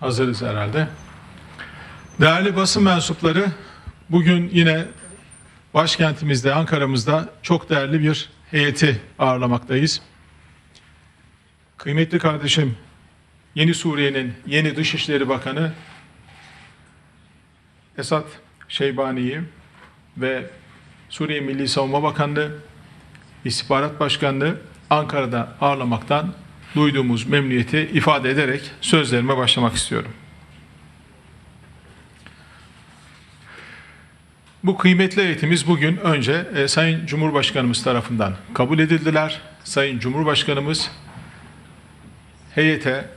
Hazırız herhalde. Değerli basın mensupları, bugün yine başkentimizde, Ankara'mızda çok değerli bir heyeti ağırlamaktayız. Kıymetli kardeşim, yeni Suriye'nin yeni Dışişleri Bakanı Esat Şeybani'yi ve Suriye Milli Savunma Bakanlığı, İstihbarat Başkanlığı Ankara'da ağırlamaktan duyduğumuz memnuniyeti ifade ederek sözlerime başlamak istiyorum. Bu kıymetli eğitimiz bugün önce e, Sayın Cumhurbaşkanımız tarafından kabul edildiler. Sayın Cumhurbaşkanımız heyete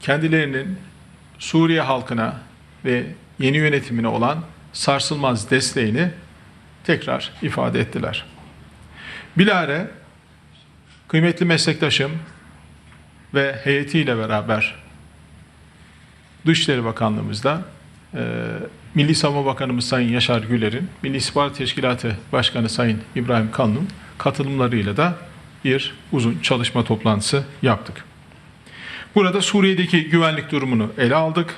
kendilerinin Suriye halkına ve yeni yönetimine olan sarsılmaz desteğini tekrar ifade ettiler. Bilare kıymetli meslektaşım ve heyetiyle beraber Dışişleri Bakanlığımızda e, Milli Savunma Bakanımız Sayın Yaşar Güler'in, Milli İstihbarat Teşkilatı Başkanı Sayın İbrahim Kalın'ın katılımlarıyla da bir uzun çalışma toplantısı yaptık. Burada Suriye'deki güvenlik durumunu ele aldık.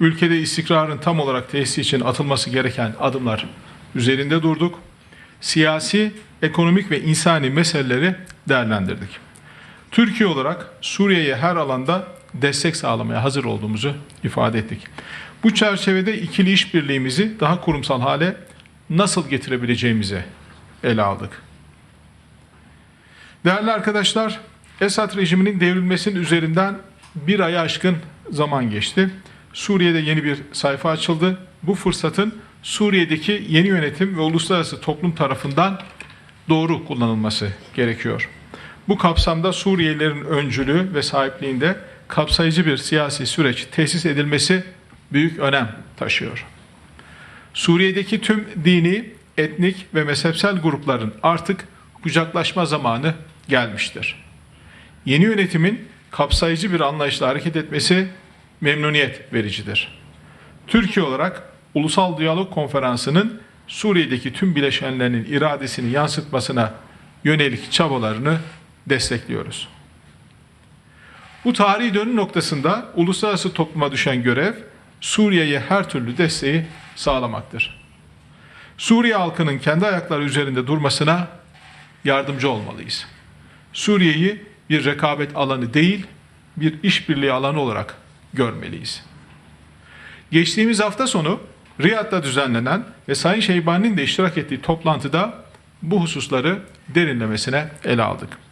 Ülkede istikrarın tam olarak tesisi için atılması gereken adımlar üzerinde durduk. Siyasi, ekonomik ve insani meseleleri değerlendirdik. Türkiye olarak Suriye'ye her alanda destek sağlamaya hazır olduğumuzu ifade ettik. Bu çerçevede ikili işbirliğimizi daha kurumsal hale nasıl getirebileceğimizi ele aldık. Değerli arkadaşlar, Esad rejiminin devrilmesinin üzerinden bir aya aşkın zaman geçti. Suriye'de yeni bir sayfa açıldı. Bu fırsatın Suriye'deki yeni yönetim ve uluslararası toplum tarafından doğru kullanılması gerekiyor. Bu kapsamda Suriyelilerin öncülüğü ve sahipliğinde kapsayıcı bir siyasi süreç tesis edilmesi büyük önem taşıyor. Suriye'deki tüm dini, etnik ve mezhepsel grupların artık kucaklaşma zamanı gelmiştir. Yeni yönetimin kapsayıcı bir anlayışla hareket etmesi memnuniyet vericidir. Türkiye olarak Ulusal Diyalog Konferansı'nın Suriye'deki tüm bileşenlerinin iradesini yansıtmasına yönelik çabalarını destekliyoruz. Bu tarihi dönüm noktasında uluslararası topluma düşen görev Suriye'ye her türlü desteği sağlamaktır. Suriye halkının kendi ayakları üzerinde durmasına yardımcı olmalıyız. Suriye'yi bir rekabet alanı değil, bir işbirliği alanı olarak görmeliyiz. Geçtiğimiz hafta sonu Riyad'da düzenlenen ve Sayın Şeybani'nin de iştirak ettiği toplantıda bu hususları derinlemesine ele aldık.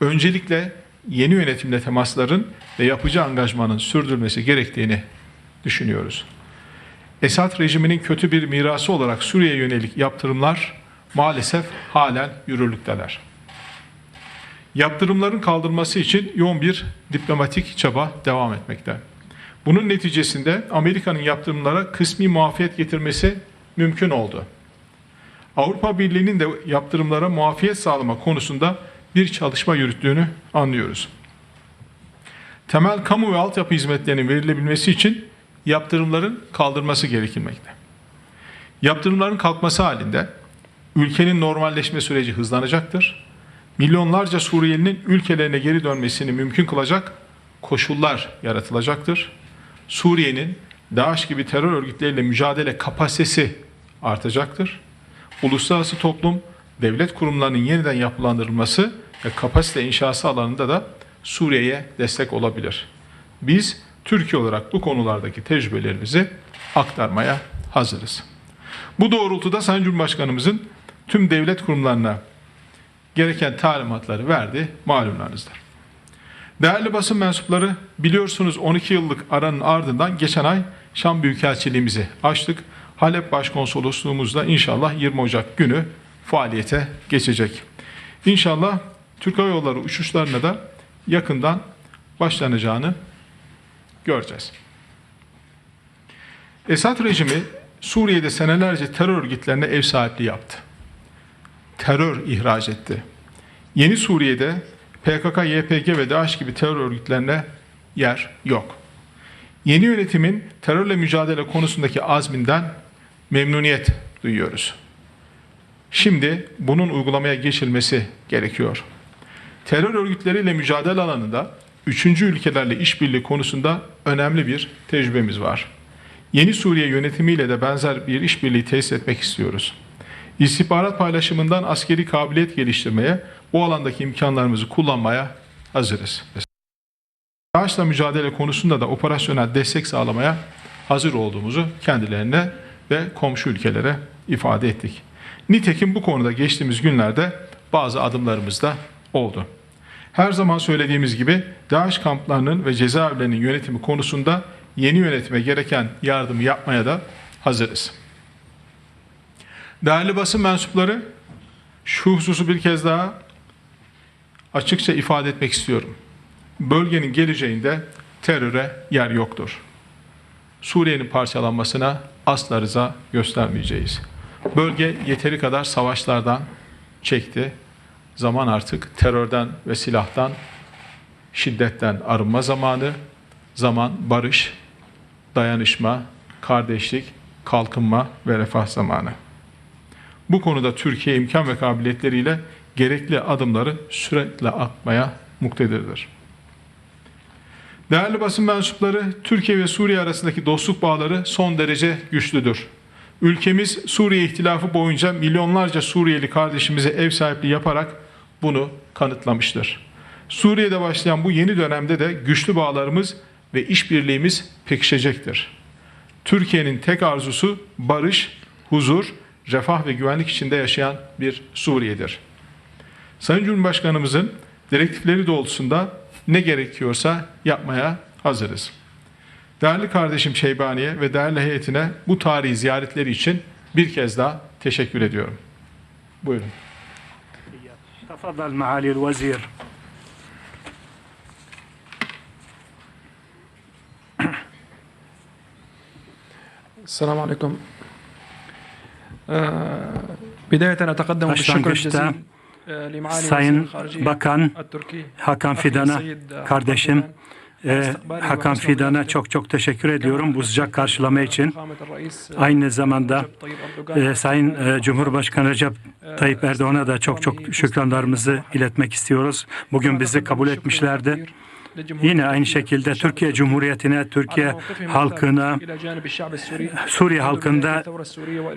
Öncelikle yeni yönetimle temasların ve yapıcı angajmanın sürdürülmesi gerektiğini düşünüyoruz. Esad rejiminin kötü bir mirası olarak Suriye'ye yönelik yaptırımlar maalesef halen yürürlükteler. Yaptırımların kaldırılması için yoğun bir diplomatik çaba devam etmekte. Bunun neticesinde Amerika'nın yaptırımlara kısmi muafiyet getirmesi mümkün oldu. Avrupa Birliği'nin de yaptırımlara muafiyet sağlama konusunda bir çalışma yürüttüğünü anlıyoruz. Temel kamu ve altyapı hizmetlerinin verilebilmesi için yaptırımların kaldırması gerekilmekte. Yaptırımların kalkması halinde ülkenin normalleşme süreci hızlanacaktır. Milyonlarca Suriyelinin ülkelerine geri dönmesini mümkün kılacak koşullar yaratılacaktır. Suriye'nin DAEŞ gibi terör örgütleriyle mücadele kapasitesi artacaktır. Uluslararası toplum, devlet kurumlarının yeniden yapılandırılması kapasite inşası alanında da Suriye'ye destek olabilir. Biz Türkiye olarak bu konulardaki tecrübelerimizi aktarmaya hazırız. Bu doğrultuda Sayın Cumhurbaşkanımızın tüm devlet kurumlarına gereken talimatları verdi malumlarınızdır. Değerli basın mensupları biliyorsunuz 12 yıllık aranın ardından geçen ay Şam Büyükelçiliğimizi açtık. Halep Başkonsolosluğumuzda inşallah 20 Ocak günü faaliyete geçecek. İnşallah Türk Hava Yolları uçuşlarına da yakından başlanacağını göreceğiz. Esad rejimi Suriye'de senelerce terör örgütlerine ev sahipliği yaptı. Terör ihraç etti. Yeni Suriye'de PKK, YPG ve DAEŞ gibi terör örgütlerine yer yok. Yeni yönetimin terörle mücadele konusundaki azminden memnuniyet duyuyoruz. Şimdi bunun uygulamaya geçilmesi gerekiyor. Terör örgütleriyle mücadele alanında üçüncü ülkelerle işbirliği konusunda önemli bir tecrübemiz var. Yeni Suriye yönetimiyle de benzer bir işbirliği tesis etmek istiyoruz. İstihbarat paylaşımından askeri kabiliyet geliştirmeye, bu alandaki imkanlarımızı kullanmaya hazırız. DAEŞ'la mücadele konusunda da operasyonel destek sağlamaya hazır olduğumuzu kendilerine ve komşu ülkelere ifade ettik. Nitekim bu konuda geçtiğimiz günlerde bazı adımlarımız da oldu. Her zaman söylediğimiz gibi DAEŞ kamplarının ve cezaevlerinin yönetimi konusunda yeni yönetime gereken yardımı yapmaya da hazırız. Değerli basın mensupları, şu hususu bir kez daha açıkça ifade etmek istiyorum. Bölgenin geleceğinde teröre yer yoktur. Suriye'nin parçalanmasına asla rıza göstermeyeceğiz. Bölge yeteri kadar savaşlardan çekti. Zaman artık terörden ve silahtan, şiddetten arınma zamanı. Zaman barış, dayanışma, kardeşlik, kalkınma ve refah zamanı. Bu konuda Türkiye imkan ve kabiliyetleriyle gerekli adımları sürekli atmaya muktedirdir. Değerli basın mensupları, Türkiye ve Suriye arasındaki dostluk bağları son derece güçlüdür. Ülkemiz Suriye ihtilafı boyunca milyonlarca Suriyeli kardeşimize ev sahipliği yaparak bunu kanıtlamıştır. Suriye'de başlayan bu yeni dönemde de güçlü bağlarımız ve işbirliğimiz pekişecektir. Türkiye'nin tek arzusu barış, huzur, refah ve güvenlik içinde yaşayan bir Suriye'dir. Sayın Cumhurbaşkanımızın direktifleri doğrultusunda ne gerekiyorsa yapmaya hazırız. Değerli kardeşim Şeybani'ye ve değerli heyetine bu tarihi ziyaretleri için bir kez daha teşekkür ediyorum. Buyurun. تفضل معالي الوزير. السلام عليكم. آه، بداية أتقدم بالشكر الجزيل آه، لمعالي وزير الخارجية التركي السيد كاردشم E, Hakan Fidan'a çok çok teşekkür ediyorum bu sıcak karşılama için. Aynı zamanda e, Sayın e, Cumhurbaşkanı Recep Tayyip Erdoğan'a da çok çok şükranlarımızı iletmek istiyoruz. Bugün bizi kabul etmişlerdi. Yine aynı şekilde Türkiye Cumhuriyeti'ne, Türkiye halkına, Suriye halkında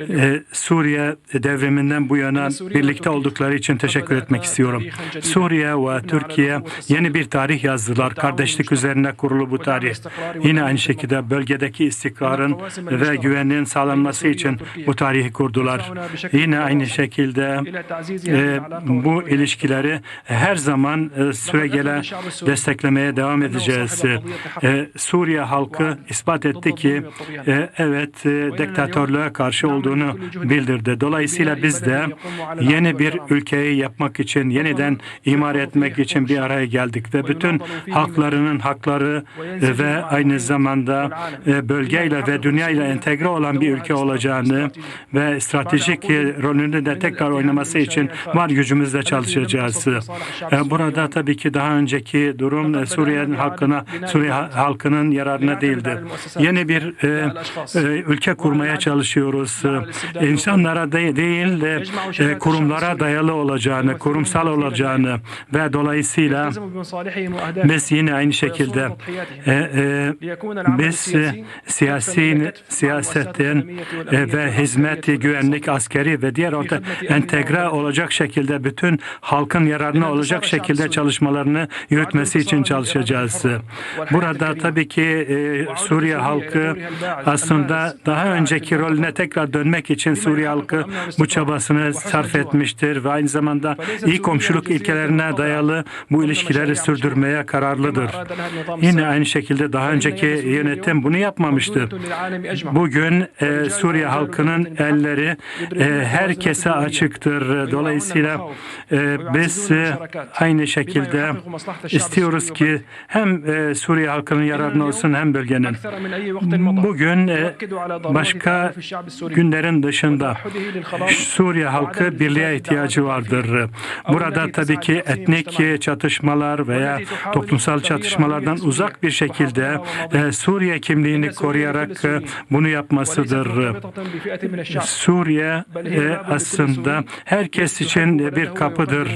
e, Suriye devriminden bu yana birlikte oldukları için teşekkür etmek istiyorum. Suriye ve Türkiye yeni bir tarih yazdılar. Kardeşlik üzerine kurulu bu tarih. Yine aynı şekilde bölgedeki istikrarın ve güvenliğin sağlanması için bu tarihi kurdular. Yine aynı şekilde e, bu ilişkileri her zaman e, süregele desteklemeye devam edeceğiz. E, Suriye halkı ispat etti ki e, evet e, diktatörlüğe karşı olduğunu bildirdi. Dolayısıyla biz de yeni bir ülkeyi yapmak için, yeniden imar etmek için bir araya geldik ve bütün halklarının hakları e, ve aynı zamanda e, bölgeyle ve dünyayla entegre olan bir ülke olacağını ve stratejik e, rolünü de tekrar oynaması için var gücümüzle çalışacağız. Burada tabii ki daha önceki durum Suriye'nin halkına, Suriye ha- halkının yararına değildi. Yeni bir e, e, ülke kurmaya çalışıyoruz. E, İnsanlara de, değil de e, kurumlara dayalı olacağını, kurumsal olacağını ve dolayısıyla biz yine aynı şekilde e, e, biz e, siyasi siyasetin e, ve hizmet, güvenlik, askeri ve diğer orta entegre olacak şekilde bütün halkın yararına olacak şekilde çalışmalarını yürütmesi için çalışacağız. Burada tabii ki e, Suriye halkı aslında daha önceki rolüne tekrar dönmek için Suriye halkı bu çabasını sarf etmiştir ve aynı zamanda iyi komşuluk ilkelerine dayalı bu ilişkileri sürdürmeye kararlıdır. Yine aynı şekilde daha önceki yönetim bunu yapmamıştı. Bugün e, Suriye halkının elleri e, herkese açıktır. Dolayısıyla biz aynı şekilde istiyoruz ki hem e, Suriye halkının yararına olsun hem bölgenin. Bugün e, başka günlerin dışında Suriye halkı birliğe ihtiyacı vardır. Burada tabii ki etnik çatışmalar veya toplumsal çatışmalardan uzak bir şekilde e, Suriye kimliğini koruyarak e, bunu yapmasıdır. Suriye e, aslında herkes için bir kapıdır.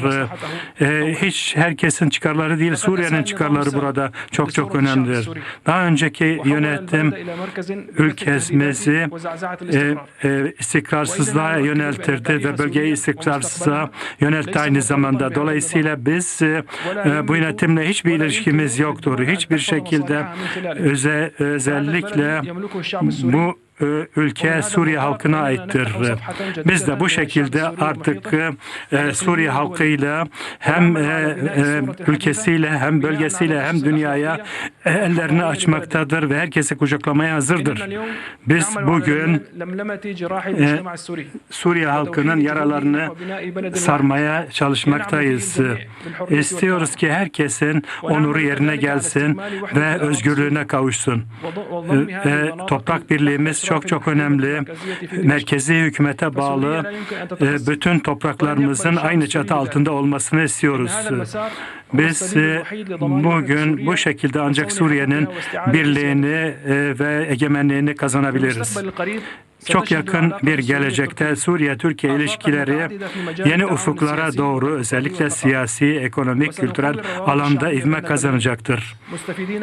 E, hiç herkesin çıkarları değil Suriye'nin çıkarları istikrarları burada çok çok önemlidir. Daha önceki yönetim ülkemizi e, e, istikrarsızlığa yöneltirdi ve bölgeyi istikrarsızlığa yöneltti aynı zamanda. Dolayısıyla biz e, e, bu yönetimle hiçbir ilişkimiz yoktur. Hiçbir şekilde öze, özellikle bu ülke Suriye halkına aittir. Biz de bu şekilde artık e, Suriye halkıyla hem e, e, ülkesiyle hem bölgesiyle hem dünyaya e, ellerini açmaktadır ve herkesi kucaklamaya hazırdır. Biz bugün e, Suriye halkının yaralarını sarmaya çalışmaktayız. İstiyoruz ki herkesin onuru yerine gelsin ve özgürlüğüne kavuşsun. E, e, toprak birliğimiz çok çok önemli. Merkezi hükümete bağlı e, bütün topraklarımızın aynı çatı altında olmasını istiyoruz. Biz e, bugün bu şekilde ancak Suriye'nin birliğini e, ve egemenliğini kazanabiliriz. Çok yakın bir gelecekte Suriye-Türkiye ilişkileri yeni ufuklara doğru özellikle siyasi, ekonomik, kültürel alanda ivme kazanacaktır.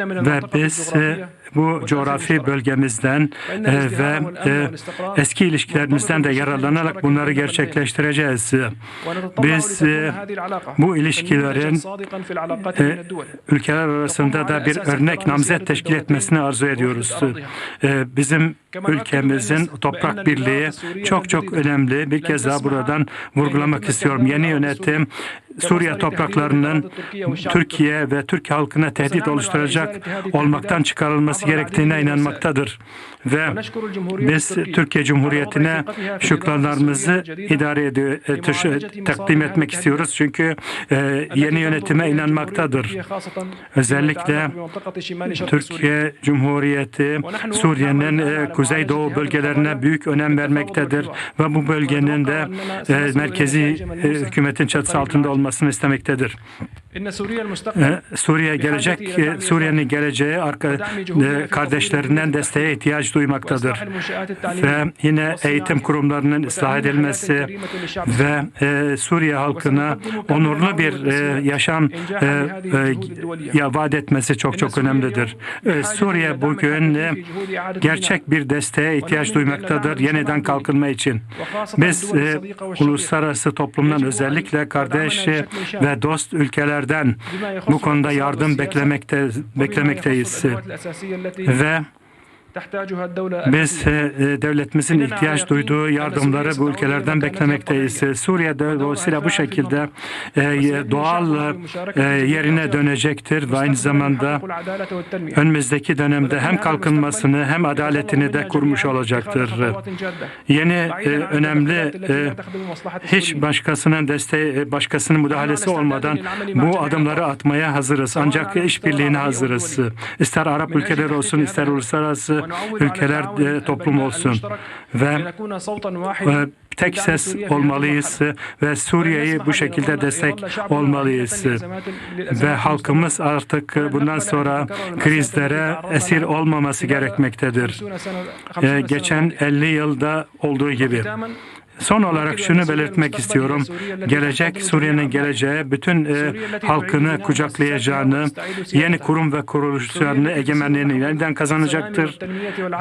Ve biz e, bu coğrafi bölgemizden e, ve e, eski ilişkilerimizden de yararlanarak bunları gerçekleştireceğiz. Biz e, bu ilişkilerin e, ülkeler arasında da bir örnek namzet teşkil etmesini arzu ediyoruz. E, bizim ülkemizin toprak birliği çok çok önemli. Bir kez daha buradan vurgulamak istiyorum. Yeni yönetim Suriye topraklarının Türkiye ve Türk halkına tehdit oluşturacak olmaktan çıkarılması gerektiğine inanmaktadır. Ve biz Türkiye Cumhuriyeti'ne şükranlarımızı idare ediyor, e, takdim etmek istiyoruz. Çünkü e, yeni yönetime inanmaktadır. Özellikle Türkiye Cumhuriyeti Suriye'nin e, kuzeydoğu bölgelerine büyük önem vermektedir ve bu bölgenin de e, merkezi e, hükümetin çatısı altında olmasını istemektedir. Suriye gelecek e, Suriye'nin geleceği arka e, kardeşlerinden desteğe ihtiyaç duymaktadır. Ve yine eğitim kurumlarının ıslah edilmesi ve e, Suriye halkına onurlu bir e, yaşam e, e, ya vaat etmesi çok çok önemlidir. E, Suriye bugün e, gerçek bir desteğe ihtiyaç duymaktadır yeniden kalkınma için. Biz e, uluslararası toplumdan özellikle kardeş ve dost ülkelerden bu konuda yardım beklemekte beklemekteyiz. Ve biz e, devletimizin ihtiyaç duyduğu yardımları bu ülkelerden beklemekteyiz. Suriye'de dolayısıyla bu şekilde e, doğal e, yerine dönecektir ve aynı zamanda önümüzdeki dönemde hem kalkınmasını hem adaletini de kurmuş olacaktır. Yeni e, önemli e, hiç başkasının desteği, başkasının müdahalesi olmadan bu adımları atmaya hazırız. Ancak işbirliğine hazırız. İster Arap ülkeleri olsun, ister uluslararası ülkeler toplum olsun ve tek ses olmalıyız ve Suriye'yi bu şekilde destek olmalıyız. Ve halkımız artık bundan sonra krizlere esir olmaması gerekmektedir. Geçen 50 yılda olduğu gibi. Son olarak şunu belirtmek istiyorum. Gelecek Suriye'nin geleceği bütün e, halkını kucaklayacağını, yeni kurum ve kuruluşlarını egemenliğini yeniden kazanacaktır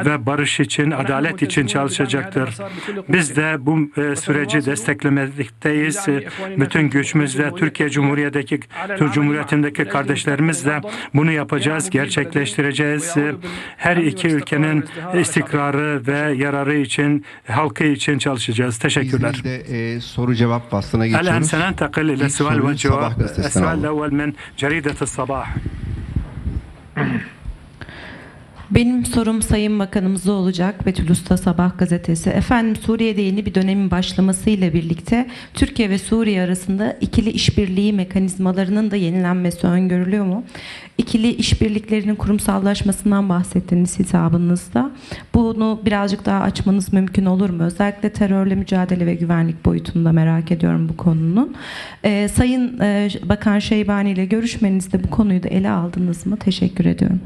ve barış için, adalet için çalışacaktır. Biz de bu e, süreci desteklemekteyiz. Bütün gücümüzle Türkiye Cumhuriyeti'ndeki Türk Cumhuriyeti'ndeki kardeşlerimizle bunu yapacağız, gerçekleştireceğiz. Her iki ülkenin istikrarı ve yararı için, halkı için çalışacağız. Teşekkürler. Biz de e, soru cevap faslına الآن geçiyoruz. سننتقل إلى İlk السؤال soruyu والجواب Sabah gazetesinden السؤال aldım. الأول من جريدة الصباح benim sorum Sayın Bakanımıza olacak Betül Usta Sabah gazetesi. Efendim Suriye'de yeni bir dönemin başlamasıyla birlikte Türkiye ve Suriye arasında ikili işbirliği mekanizmalarının da yenilenmesi öngörülüyor mu? İkili işbirliklerinin kurumsallaşmasından bahsettiniz hitabınızda. Bunu birazcık daha açmanız mümkün olur mu? Özellikle terörle mücadele ve güvenlik boyutunda merak ediyorum bu konunun. Ee, Sayın e, Bakan Şeybani ile görüşmenizde bu konuyu da ele aldınız mı? Teşekkür ediyorum.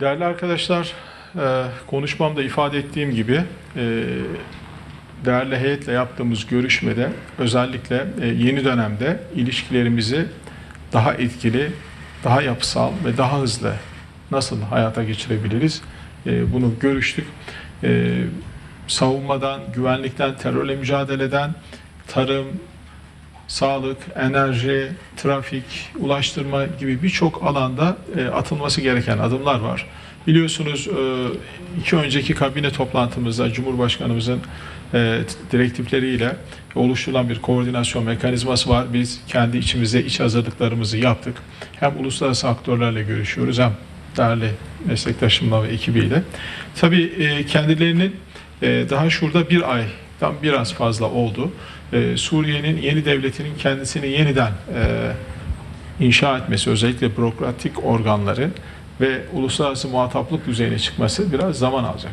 Değerli arkadaşlar, e, konuşmamda ifade ettiğim gibi e, değerli heyetle yaptığımız görüşmede özellikle e, yeni dönemde ilişkilerimizi daha etkili, daha yapısal ve daha hızlı nasıl hayata geçirebiliriz? Bunu görüştük. Savunmadan, güvenlikten, terörle mücadeleden, tarım, sağlık, enerji, trafik, ulaştırma gibi birçok alanda e, atılması gereken adımlar var. Biliyorsunuz e, iki önceki kabine toplantımızda Cumhurbaşkanımızın e, direktifleriyle oluşturulan bir koordinasyon mekanizması var. Biz kendi içimizde iç hazırlıklarımızı yaptık. Hem uluslararası aktörlerle görüşüyoruz hem değerli meslektaşımla ve ekibiyle. Tabii kendilerinin daha şurada bir aydan biraz fazla oldu. E, Suriye'nin yeni devletinin kendisini yeniden e, inşa etmesi, özellikle bürokratik organları ve uluslararası muhataplık düzeyine çıkması biraz zaman alacak.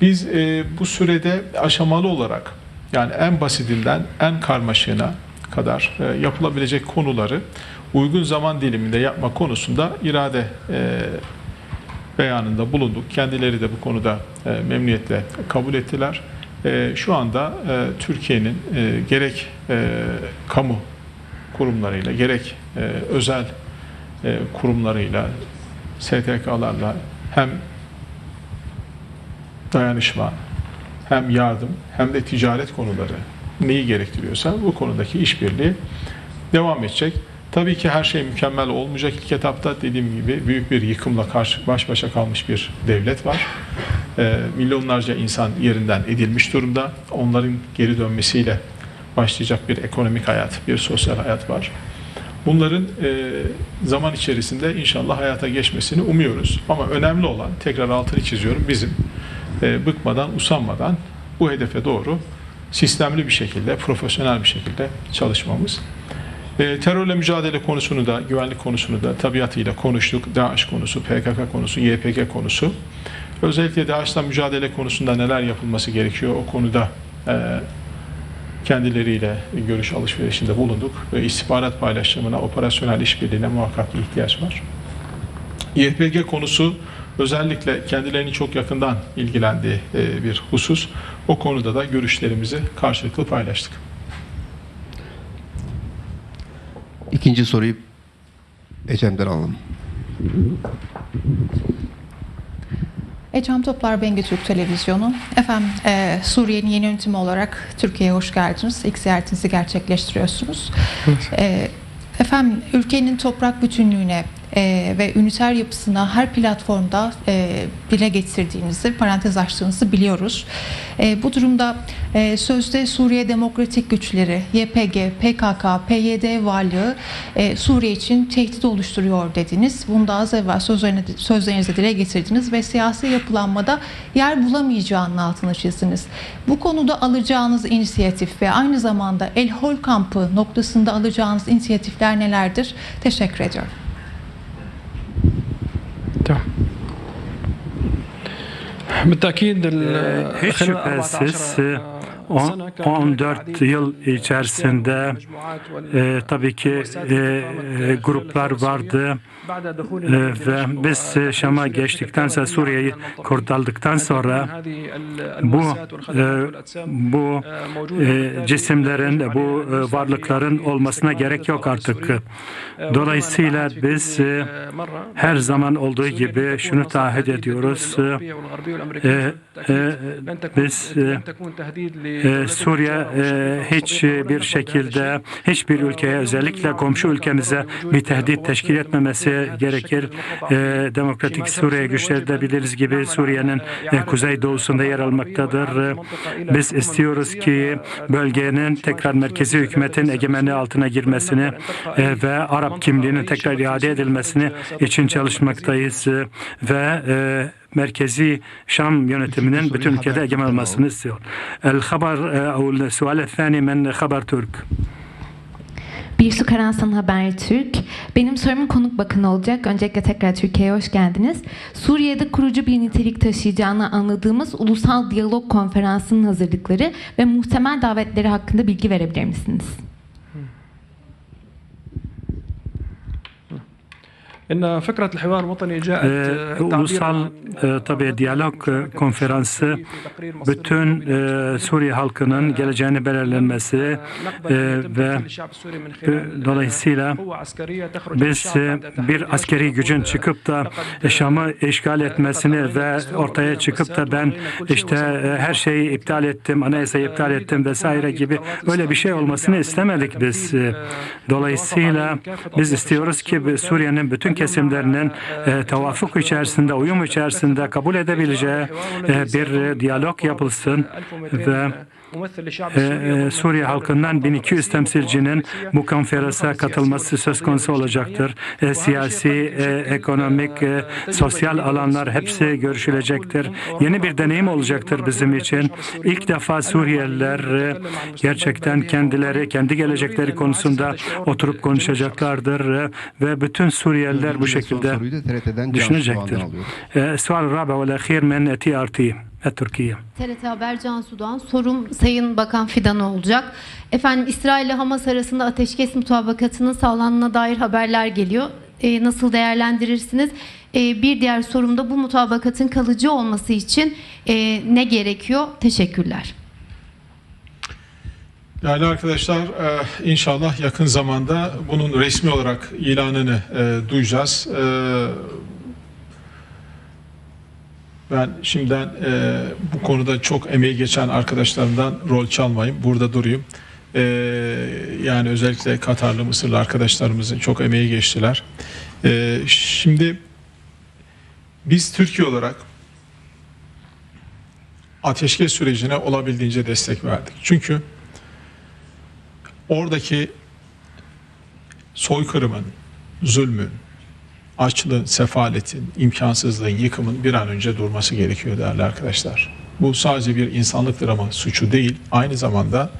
Biz e, bu sürede aşamalı olarak yani en basitinden en karmaşığına kadar e, yapılabilecek konuları uygun zaman diliminde yapma konusunda irade beyanında bulunduk. Kendileri de bu konuda memnuniyetle kabul ettiler. E, şu anda e, Türkiye'nin e, gerek e, kamu kurumlarıyla gerek özel kurumlarıyla STK'larla hem dayanışma hem yardım hem de ticaret konuları neyi gerektiriyorsa bu konudaki işbirliği devam edecek. Tabii ki her şey mükemmel olmayacak. İlk etapta dediğim gibi büyük bir yıkımla karşı baş başa kalmış bir devlet var. Ee, milyonlarca insan yerinden edilmiş durumda. Onların geri dönmesiyle başlayacak bir ekonomik hayat, bir sosyal hayat var. Bunların e, zaman içerisinde inşallah hayata geçmesini umuyoruz. Ama önemli olan, tekrar altını çiziyorum, bizim e, bıkmadan, usanmadan bu hedefe doğru sistemli bir şekilde, profesyonel bir şekilde çalışmamız. E, terörle mücadele konusunu da, güvenlik konusunu da tabiatıyla konuştuk. DAEŞ konusu, PKK konusu, YPG konusu. Özellikle DAEŞ'la mücadele konusunda neler yapılması gerekiyor o konuda e, kendileriyle görüş alışverişinde bulunduk ve istihbarat paylaşımına, operasyonel işbirliğine muhakkak bir ihtiyaç var. YPG konusu özellikle kendilerini çok yakından ilgilendiği e, bir husus. O konuda da görüşlerimizi karşılıklı paylaştık. İkinci soruyu Ecem'den alalım. Ecem Toplar Bengi Türk Televizyonu. Efendim e, Suriye'nin yeni yönetimi olarak Türkiye'ye hoş geldiniz. İlk ziyaretinizi gerçekleştiriyorsunuz. E, efendim ülkenin toprak bütünlüğüne e, ve üniter yapısına her platformda e, dile getirdiğinizi, parantez açtığınızı biliyoruz. E, bu durumda e, sözde Suriye Demokratik Güçleri, YPG, PKK, PYD varlığı e, Suriye için tehdit oluşturuyor dediniz. Bunu da az evvel sözlerinizde dile getirdiniz ve siyasi yapılanmada yer bulamayacağının altını çizdiniz. Bu konuda alacağınız inisiyatif ve aynı zamanda El Hol kampı noktasında alacağınız inisiyatifler nelerdir? Teşekkür ediyorum. تمام بالتاكيد ال- hiç خلال 14 şüphesiz آه، on- سنة كان هناك 14 العديد yıl من içerisinde المجموعات وال- e, tabii ki e, e, gruplar vardı Ee, ve biz e, Şam'a geçtikten sonra Suriye'yi kurtardıktan sonra bu e, bu e, cisimlerin, bu varlıkların olmasına gerek yok artık. Dolayısıyla biz her zaman olduğu gibi şunu taahhüt ediyoruz. Biz Suriye hiçbir şekilde hiçbir ülkeye özellikle komşu ülkemize bir tehdit teşkil etmemesi gerekir. E, Demokratik Suriye güçleri de biliriz gibi Suriye'nin e, kuzeydoğusunda yer almaktadır. E, Biz istiyoruz ki bölgenin tekrar merkezi hükümetin egemenliği altına girmesini e, ve Arap kimliğinin tekrar iade edilmesini için çalışmaktayız E, ve e, merkezi Şam yönetiminin bütün ülkede egemen olmasını istiyor. El haber او السؤال الثاني من خبر Türk. Bir Su Karansan Haber Türk. Benim sorum konuk bakın olacak. Öncelikle tekrar Türkiye'ye hoş geldiniz. Suriye'de kurucu bir nitelik taşıyacağını anladığımız Ulusal Diyalog Konferansı'nın hazırlıkları ve muhtemel davetleri hakkında bilgi verebilir misiniz? ان فكره الحوار الوطني جاءت Ee, تعبيراً ulusal عن e, tabii diyalog e, konferansı bütün e, Suriye halkının geleceğini belirlenmesi e, ve e, dolayısıyla biz e, bir askeri gücün çıkıp da Şam'ı işgal etmesini ve ortaya çıkıp da ben işte e, her şeyi iptal ettim, anayasayı iptal ettim vesaire gibi öyle bir şey olmasını istemedik biz. E, Dolayısıyla biz istiyoruz ki Suriye'nin bütün kesimlerinin e, tevafuk içerisinde, uyum içerisinde kabul edebileceği e, bir e, diyalog yapılsın ve ee, e, Suriye halkından 1200 temsilcinin bu konferansa katılması söz konusu olacaktır. Siyasi, ekonomik, sosyal alanlar hepsi görüşülecektir. Yeni bir deneyim olacaktır bizim için. İlk defa Suriyeliler e, gerçekten kendileri, kendi gelecekleri konusunda oturup konuşacaklardır e, ve bütün Suriyeliler bu şekilde düşünecektir. Sual raba ve min TRT ve Türkiye. TRT Haber Can Sudan. Sorum Sayın Bakan Fidan'a olacak. Efendim İsrail ile Hamas arasında ateşkes mutabakatının sağlandığına dair haberler geliyor. E, nasıl değerlendirirsiniz? E, bir diğer sorum da bu mutabakatın kalıcı olması için e, ne gerekiyor? Teşekkürler. Değerli arkadaşlar e, inşallah yakın zamanda bunun resmi olarak ilanını e, duyacağız. E, ben şimdiden e, bu konuda çok emeği geçen arkadaşlarımdan rol çalmayayım. Burada durayım. E, yani özellikle Katarlı, Mısırlı arkadaşlarımızın çok emeği geçtiler. E, şimdi biz Türkiye olarak ateşkes sürecine olabildiğince destek verdik. Çünkü oradaki soykırımın, zulmün, açlığın, sefaletin, imkansızlığın, yıkımın bir an önce durması gerekiyor değerli arkadaşlar. Bu sadece bir insanlık drama suçu değil, aynı zamanda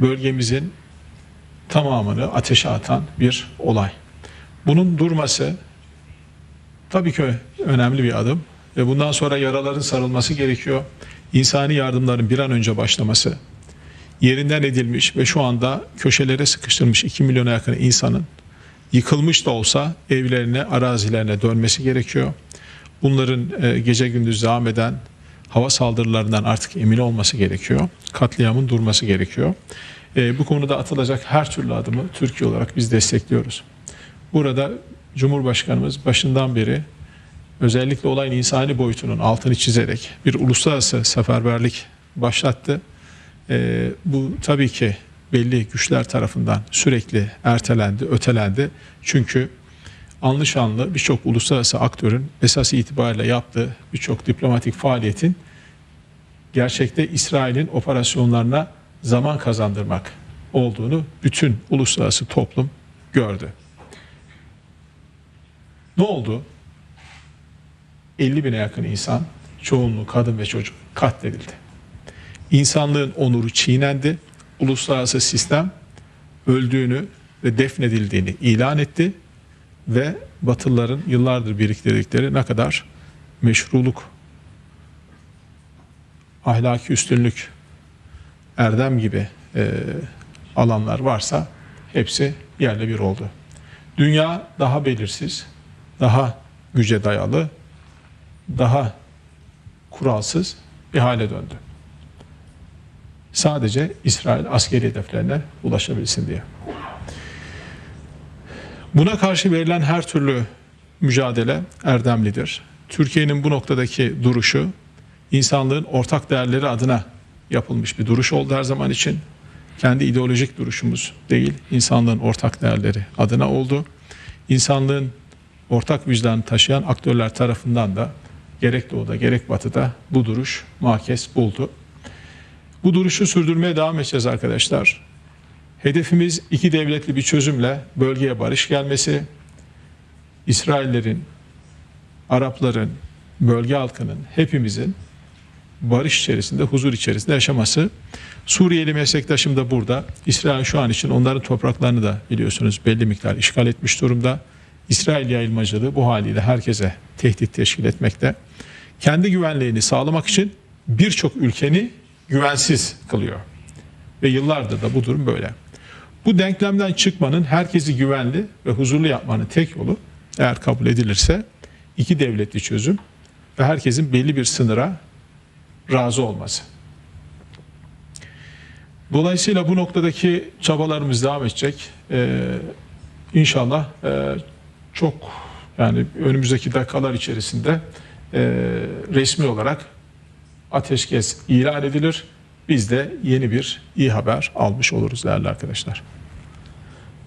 bölgemizin tamamını ateşe atan bir olay. Bunun durması tabii ki önemli bir adım ve bundan sonra yaraların sarılması gerekiyor. İnsani yardımların bir an önce başlaması, yerinden edilmiş ve şu anda köşelere sıkıştırmış 2 milyona yakın insanın yıkılmış da olsa evlerine, arazilerine dönmesi gerekiyor. Bunların e, gece gündüz devam eden hava saldırılarından artık emin olması gerekiyor. Katliamın durması gerekiyor. E, bu konuda atılacak her türlü adımı Türkiye olarak biz destekliyoruz. Burada Cumhurbaşkanımız başından beri özellikle olayın insani boyutunun altını çizerek bir uluslararası seferberlik başlattı. Ee, bu tabii ki belli güçler tarafından sürekli ertelendi, ötelendi. Çünkü anlı şanlı birçok uluslararası aktörün esas itibariyle yaptığı birçok diplomatik faaliyetin gerçekte İsrail'in operasyonlarına zaman kazandırmak olduğunu bütün uluslararası toplum gördü. Ne oldu? 50 bine yakın insan, çoğunluğu kadın ve çocuk katledildi. İnsanlığın onuru çiğnendi. Uluslararası sistem öldüğünü ve defnedildiğini ilan etti ve Batılıların yıllardır biriktirdikleri ne kadar meşruluk, ahlaki üstünlük, erdem gibi e, alanlar varsa hepsi yerle bir oldu. Dünya daha belirsiz, daha güce dayalı, daha kuralsız bir hale döndü. Sadece İsrail askeri hedeflerine ulaşabilsin diye. Buna karşı verilen her türlü mücadele erdemlidir. Türkiye'nin bu noktadaki duruşu insanlığın ortak değerleri adına yapılmış bir duruş oldu her zaman için. Kendi ideolojik duruşumuz değil, insanlığın ortak değerleri adına oldu. İnsanlığın ortak vicdanı taşıyan aktörler tarafından da gerek doğuda gerek batıda bu duruş makes buldu. Bu duruşu sürdürmeye devam edeceğiz arkadaşlar. Hedefimiz iki devletli bir çözümle bölgeye barış gelmesi, İsraillerin, Arapların, bölge halkının, hepimizin barış içerisinde, huzur içerisinde yaşaması. Suriyeli meslektaşım da burada. İsrail şu an için onların topraklarını da biliyorsunuz belli miktar işgal etmiş durumda. İsrail yayılmacılığı bu haliyle herkese tehdit teşkil etmekte. Kendi güvenliğini sağlamak için birçok ülkeni güvensiz kılıyor. Ve yıllardır da bu durum böyle. Bu denklemden çıkmanın herkesi güvenli ve huzurlu yapmanın tek yolu eğer kabul edilirse iki devletli çözüm ve herkesin belli bir sınıra razı olması. Dolayısıyla bu noktadaki çabalarımız devam edecek. Ee, inşallah e, çok yani önümüzdeki dakikalar içerisinde e, resmi olarak ateşkes ilan edilir. Biz de yeni bir iyi haber almış oluruz değerli arkadaşlar.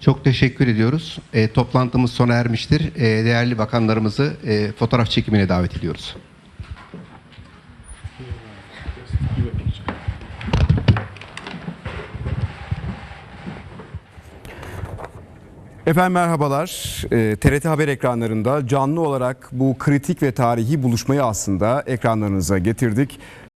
Çok teşekkür ediyoruz. E, toplantımız sona ermiştir. E, değerli bakanlarımızı e, fotoğraf çekimine davet ediyoruz. Efendim merhabalar. Ee, TRT Haber ekranlarında canlı olarak bu kritik ve tarihi buluşmayı aslında ekranlarınıza getirdik.